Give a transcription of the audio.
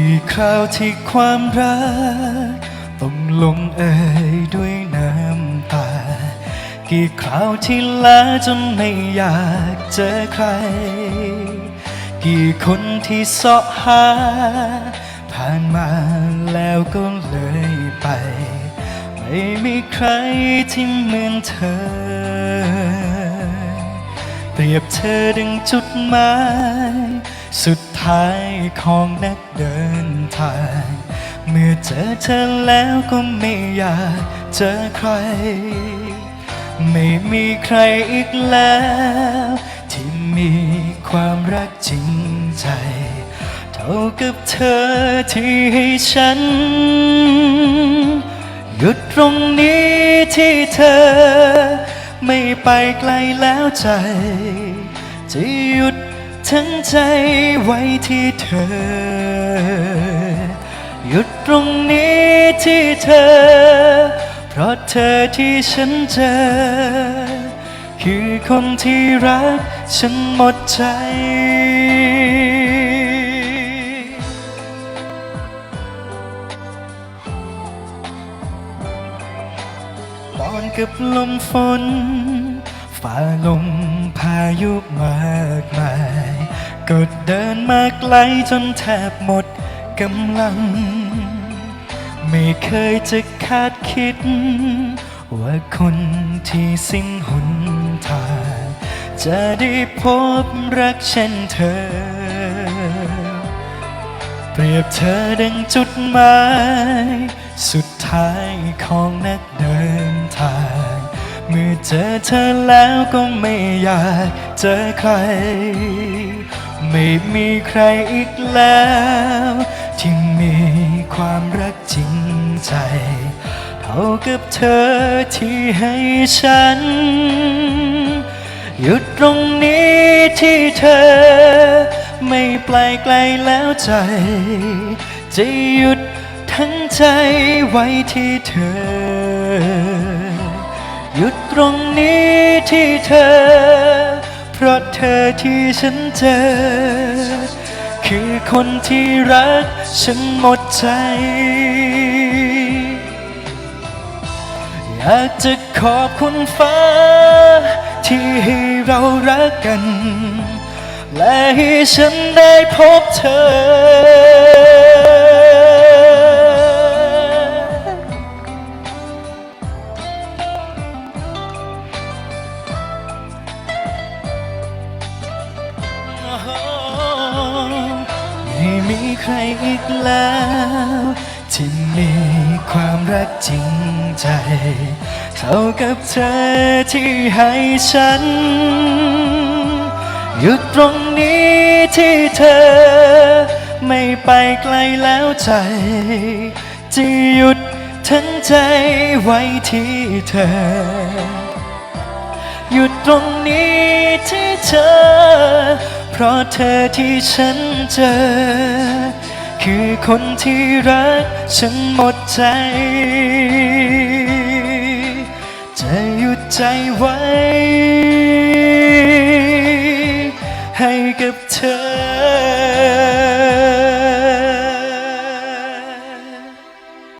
กี่คราวที่ความรัก ต้องลงเอยด้วยน้ำตา กี่คราวที่ลาจนไม่อยากเจอใคร กี่คนที่เสาะหา ผ่านมาแล้วก็เลยไป ไม่มีใครที่เหมือนเธอ เปรียบเธอดังจุดหมาย สุดท้ายของนักเดินทาง เมื่อเจอเธอแล้วก็ไม่อยากเจอใคร ไม่มีใครอีกแล้ว ที่มีความรักจริงใจ เท่ากับเธอที่ให้ฉัน หยุดตรงนี้ที่เธอ ไม่ไปไกลแล้วใจจะหยุด ทั้งใจไว้ที่เธอ หยุดตรงนี้ที่เธอ เพราะเธอที่ฉันเจอ คือคนที่รักฉันหมดใจปอนกับลมฝน ฝ่าลมพายุมากมายก็เดินมาไกลจนแทบหมดกำลัง ไม่เคยจะคาดคิด ว่าคนที่สิ้นหนทาง จะได้พบรักเช่นเธอ เปรียบเธอดังจุดหมาย สุดท้ายของนักเดินทาง เมื่อเจอเธอแล้วก็ไม่อยากเจอใคร ไม่มีใครอีกแล้ว ที่มีความรักจริงใจ เท่ากับเธอที่ให้ฉัน หยุดตรงนี้ที่เธอ ไม่ไปไกลแล้วใจ จะหยุดทั้งใจไว้ที่เธอ หยุดตรงนี้ที่เธอ เพราะเธอที่ฉันเจอ คือคนที่รักฉันหมดใจ อยากจะขอบคุณฟ้า ที่ให้เรารักกัน และให้ฉันได้พบเธอ ม่มีใครอีกแล้วที่มีความรักจริงใจ เท่ากับเธอที่ให้ฉัน หยุดตรงนี้ที่เธอ ไม่ไปไกลแล้วใจจะหยุดทั้งใจไว้ที่เธอ หยุดตรงนี้ที่เธอ เพราะเธอที่ฉันเจอ คือคนที่รักฉันหมดใจ จะหยุดใจไว้ ให้กับเธอ